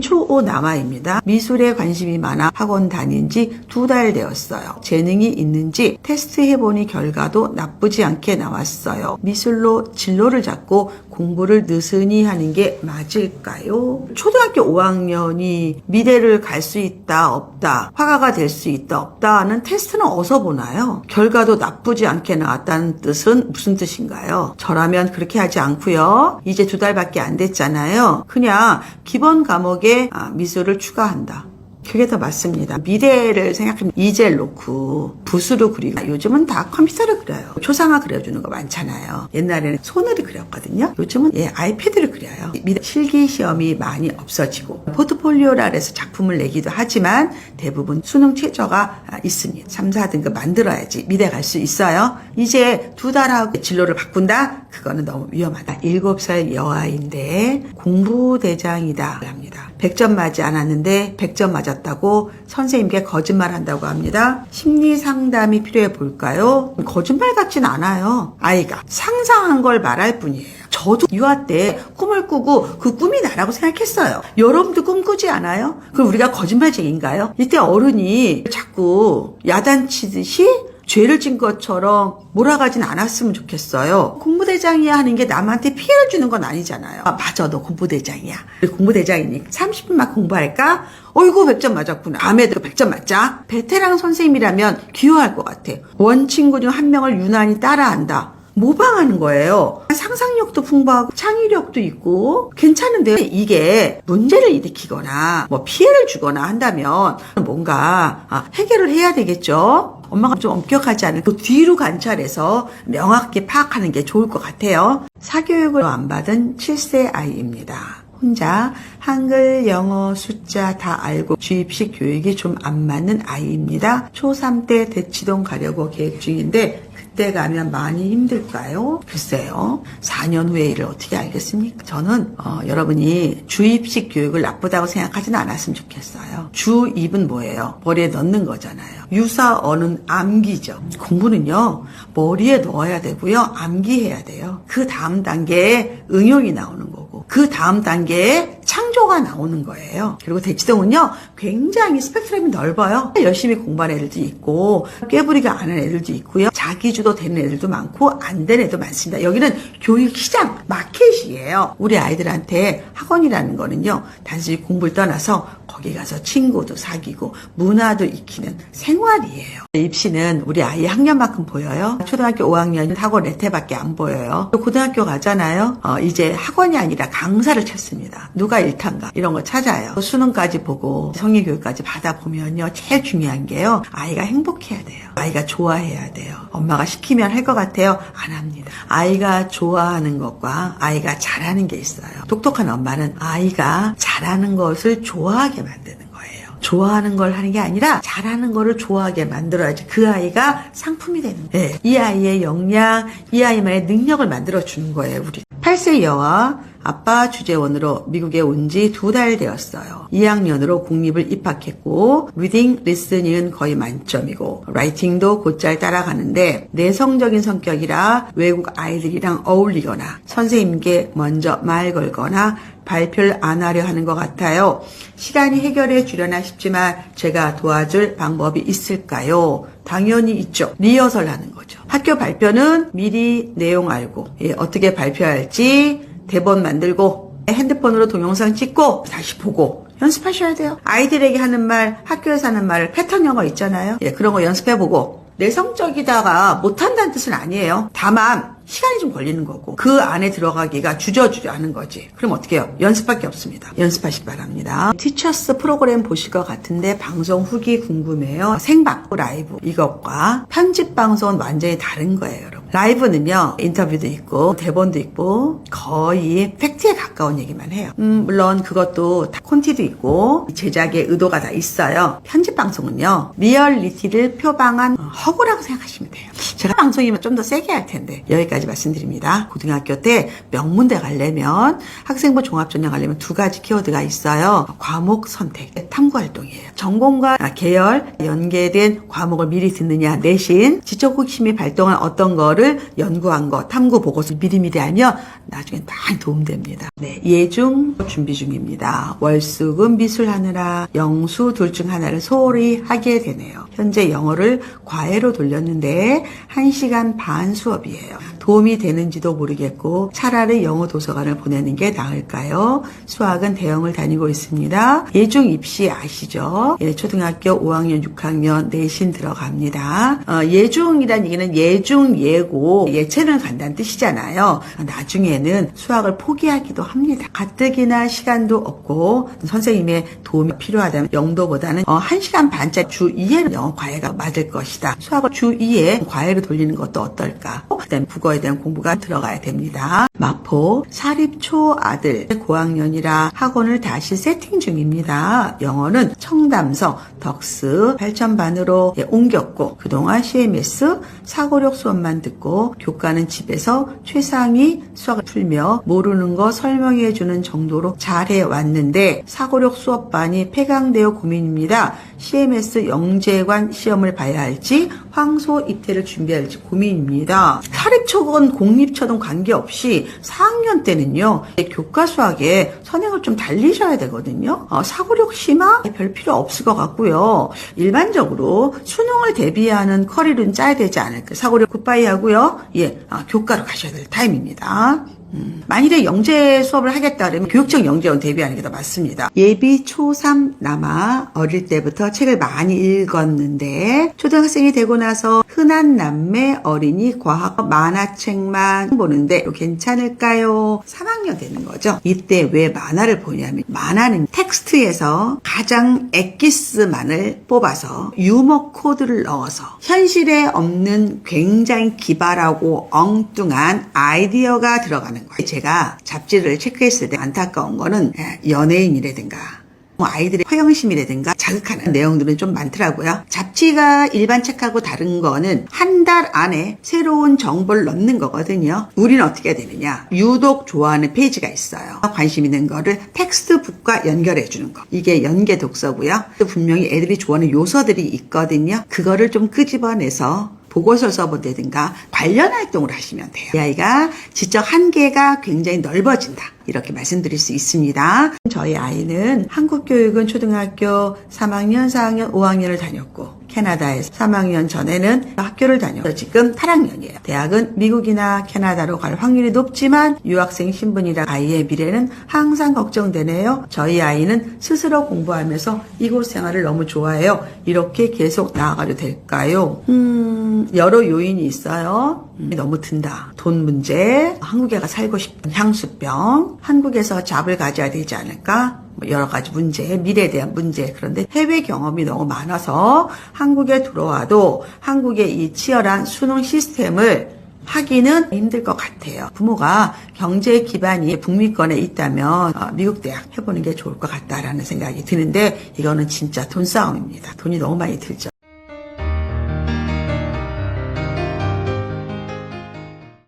초5 남아입니다. 미술에 관심이 많아 학원 다닌 지 두 달 되었어요. 재능이 있는지 테스트 해보니 결과도 나쁘지 않게 나왔어요. 미술로 진로를 잡고 공부를 느슨히 하는 게 맞을까요? 초등학교 5학년이 미대를 갈 수 있다, 없다, 화가가 될 수 있다, 없다 하는 테스트는 어디서 보나요? 결과도 나쁘지 않게 나왔다는 뜻은 무슨 뜻인가요? 저라면 그렇게 하지 않고요. 이제 두 달밖에 안 됐잖아요. 그냥 기본 과목에 아, 미술을 추가한다. 그게 더 맞습니다. 미래를 생각하면 이젤 놓고 붓으로 그리고 요즘은 다 컴퓨터로 그려요. 초상화 그려주는 거 많잖아요. 옛날에는 손으로 그렸거든요. 요즘은 예, 아이패드로 그려요. 미래 실기 시험이 많이 없어지고 포트폴리오라 해서 작품을 내기도 하지만 대부분 수능 최저가 아, 있습니다. 3, 4등급 만들어야지 미대 갈수 있어요. 이제 두 달하고 진로를 바꾼다? 그거는 너무 위험하다. 7살 여아인데 공부대장이다. 100점 맞지 않았는데 100점 맞았다고 선생님께 거짓말 한다고 합니다. 심리 상담이 필요해 볼까요? 거짓말 같진 않아요. 아이가 상상한 걸 말할 뿐이에요. 저도 유아 때 꿈을 꾸고 그 꿈이 나라고 생각했어요. 여러분도 꿈꾸지 않아요? 그럼 우리가 거짓말쟁인가요? 이때 어른이 자꾸 야단치듯이 죄를 진 것처럼 몰아가진 않았으면 좋겠어요. 공부대장이야 하는 게 남한테 피해를 주는 건 아니잖아요. 아, 맞아, 너 공부대장이야. 우리 공부대장이니까 30분만 공부할까? 어이구, 100점 맞았구나. 다음에도 100점 맞자. 베테랑 선생님이라면 귀여워할 것 같아. 원 친구 중 한 명을 유난히 따라한다. 모방하는 거예요. 상상력도 풍부하고 창의력도 있고 괜찮은데 이게 문제를 일으키거나 뭐 피해를 주거나 한다면 뭔가 아, 해결을 해야 되겠죠. 엄마가 좀 엄격하지 않은 그 뒤로 관찰해서 명확히 파악하는 게 좋을 것 같아요. 사교육을 안 받은 7세 아이입니다. 혼자 한글, 영어, 숫자 다 알고 주입식 교육이 좀 안 맞는 아이입니다. 초3 때 대치동 가려고 계획 중인데 그때 가면 많이 힘들까요? 글쎄요. 4년 후에 일을 어떻게 알겠습니까? 저는 어, 여러분이 주입식 교육을 나쁘다고 생각하지는 않았으면 좋겠어요. 주입은 뭐예요? 머리에 넣는 거잖아요. 유사어는 암기죠. 공부는요. 머리에 넣어야 되고요. 암기해야 돼요. 그 다음 단계에 응용이 나오는 거고 그 다음 단계에 창 조가 나오는 거예요. 그리고 대치동은요. 굉장히 스펙트럼이 넓어요. 열심히 공부하는 애들도 있고 꾀부리가 안 하는 애들도 있고요. 자기주도 되는 애들도 많고 안 되는 애도 많습니다. 여기는 교육 시장 마켓이에요. 우리 아이들한테 학원이라는 거는요. 단순히 공부를 떠나서 거기 가서 친구도 사귀고 문화도 익히는 생활이에요. 입시는 우리 아이 학년만큼 보여요. 초등학교 5학년 학원 레테밖에 안 보여요. 또 고등학교 가잖아요. 어, 이제 학원이 아니라 강사를 찾습니다. 누가 일 탄가 이런 거 찾아요. 수능까지 보고 성의교육까지 받아보면요. 제일 중요한 게요. 아이가 행복해야 돼요. 아이가 좋아해야 돼요. 엄마가 시키면 할 것 같아요? 안 합니다. 아이가 좋아하는 것과 아이가 잘하는 게 있어요. 똑똑한 엄마는 아이가 잘하는 것을 좋아하게 만드는. 좋아하는 걸 하는 게 아니라 잘하는 거를 좋아하게 만들어야지 그 아이가 상품이 되는 거예요. 네. 이 아이의 역량, 이 아이만의 능력을 만들어 주는 거예요, 우리. 8세 여아 아빠 주재원으로 미국에 온 지 두 달 되었어요. 2학년으로 국립을 입학했고 리딩, 리스닝은 거의 만점이고 라이팅도 곧잘 따라가는데 내성적인 성격이라 외국 아이들이랑 어울리거나 선생님께 먼저 말 걸거나 발표를 안 하려 하는 것 같아요. 시간이 해결해 주려나 싶지만 제가 도와줄 방법이 있을까요? 당연히 있죠. 리허설 하는 거죠. 학교 발표는 미리 내용 알고 예, 어떻게 발표할지 대본 만들고 핸드폰으로 동영상 찍고 다시 보고 연습하셔야 돼요. 아이들에게 하는 말, 학교에서 하는 말, 패턴 영어 있잖아요. 예, 그런 거 연습해보고 내성적이다가 못한다는 뜻은 아니에요. 다만 시간이 좀 걸리는 거고 그 안에 들어가기가 주저주저 하는 거지. 그럼 어떻게 해요? 연습밖에 없습니다. 연습하시기 바랍니다. 티처스 프로그램 보실 것 같은데 방송 후기 궁금해요. 생방 라이브 이것과 편집 방송은 완전히 다른 거예요, 여러분. 라이브는요 인터뷰도 있고 대본도 있고 거의 팩트에 가까운 얘기만 해요. 음, 물론 그것도 다 콘티도 있고 제작의 의도가 다 있어요. 편집 방송은요 리얼리티를 표방한 어, 허구라고 생각하시면 돼요. 제가 방송이면 좀 더 세게 할 텐데 여기까지 말씀드립니다. 고등학교 때 명문대 가려면 학생부 종합전형 가려면 두 가지 키워드가 있어요. 과목 선택, 탐구 활동이에요. 전공과 계열 연계된 과목을 미리 듣느냐 내신 지적 호기심이 발동한 어떤 거를 연구한 거 탐구 보고서 미리미리 알면 나중에 많이 도움됩니다. 네. 네, 예중 준비 중입니다. 월수금 미술하느라 영수 둘 중 하나를 소홀히 하게 되네요. 현재 영어를 과외로 돌렸는데 1시간 반 수업이에요. 도움이 되는지도 모르겠고 차라리 영어 도서관을 보내는 게 나을까요? 수학은 대형을 다니고 있습니다. 예중 입시 아시죠? 예, 초등학교 5학년, 6학년 내신 들어갑니다. 어, 예중이란 얘기는 예중, 예고, 예체능 간다는 뜻이잖아요. 나중에는 수학을 포기하기도 합니다. 가뜩이나 시간도 없고 선생님의 도움이 필요하다면 영도보다는 어, 1시간 반짜리 주 2회 영어 과외가 맞을 것이다. 수학을 주 2회 과외로 돌리는 것도 어떨까? 그다음에 국어에 대한 공부가 들어가야 됩니다. 마포 사립초 아들 고학년이라 학원을 다시 세팅 중입니다. 영어는 청담서 덕스 8천반으로 예, 옮겼고 그동안 CMS 사고력 수업만 듣고 교과는 집에서 최상위 수학을 풀며 모르는 거 설명해 주는 정도로 잘해 왔는데 사고력 수업반이 폐강되어 고민입니다. CMS 영재관 시험을 봐야 할지 황소 입대를 준비할지 고민입니다. 사립초건 공립초등 관계없이 4학년 때는요 교과 수학에 선행을 좀 달리셔야 되거든요. 어, 사고력 심화 별 필요 없을 것 같고요. 일반적으로 수능을 대비하는 커리는 짜야 되지 않을까. 사고력 굿바이 하고요. 예, 아, 교과로 가셔야 될 타임입니다. 음, 만일에 영재 수업을 하겠다 그러면 교육청 영재원 대비하는 게 더 맞습니다. 예비 초3 남아 어릴 때부터 책을 많이 읽었는데 초등학생이 되고 나서 흔한 남매 어린이 과학 만화책만 보는데 괜찮을까요? 3학년 되는 거죠. 이때 왜 만화를 보냐면 만화는 텍스트에서 가장 엑기스만을 뽑아서 유머 코드를 넣어서 현실에 없는 굉장히 기발하고 엉뚱한 아이디어가 들어가는 거예요. 제가 잡지를 체크했을 때 안타까운 거는 연예인이라든가 뭐 아이들의 허영심이라든가 자극하는 내용들은 좀 많더라고요. 잡지가 일반 책하고 다른 거는 한 달 안에 새로운 정보를 넣는 거거든요. 우리는 어떻게 되느냐. 유독 좋아하는 페이지가 있어요. 관심 있는 거를 텍스트북과 연결해 주는 거. 이게 연계 독서고요. 또 분명히 애들이 좋아하는 요소들이 있거든요. 그거를 좀 끄집어내서 보고서 써본다든가 관련 활동을 하시면 돼요. 이 아이가 지적 한계가 굉장히 넓어진다. 이렇게 말씀드릴 수 있습니다. 저희 아이는 한국 교육은 초등학교 3학년, 4학년, 5학년을 다녔고 캐나다에서 3학년 전에는 학교를 다녀서 지금 8학년이에요. 대학은 미국이나 캐나다로 갈 확률이 높지만 유학생 신분이라 아이의 미래는 항상 걱정되네요. 저희 아이는 스스로 공부하면서 이곳 생활을 너무 좋아해요. 이렇게 계속 나아가도 될까요? 음, 여러 요인이 있어요. 음, 너무 든다. 돈 문제, 한국에 가 살고 싶은 향수병, 한국에서 잡을 가져야 되지 않을까? 뭐 여러 가지 문제, 미래에 대한 문제. 그런데 해외 경험이 너무 많아서 한국에 들어와도 한국의 이 치열한 수능 시스템을 하기는 힘들 것 같아요. 부모가 경제 기반이 북미권에 있다면 어, 미국 대학 해보는 게 좋을 것 같다라는 생각이 드는데 이거는 진짜 돈 싸움입니다. 돈이 너무 많이 들죠.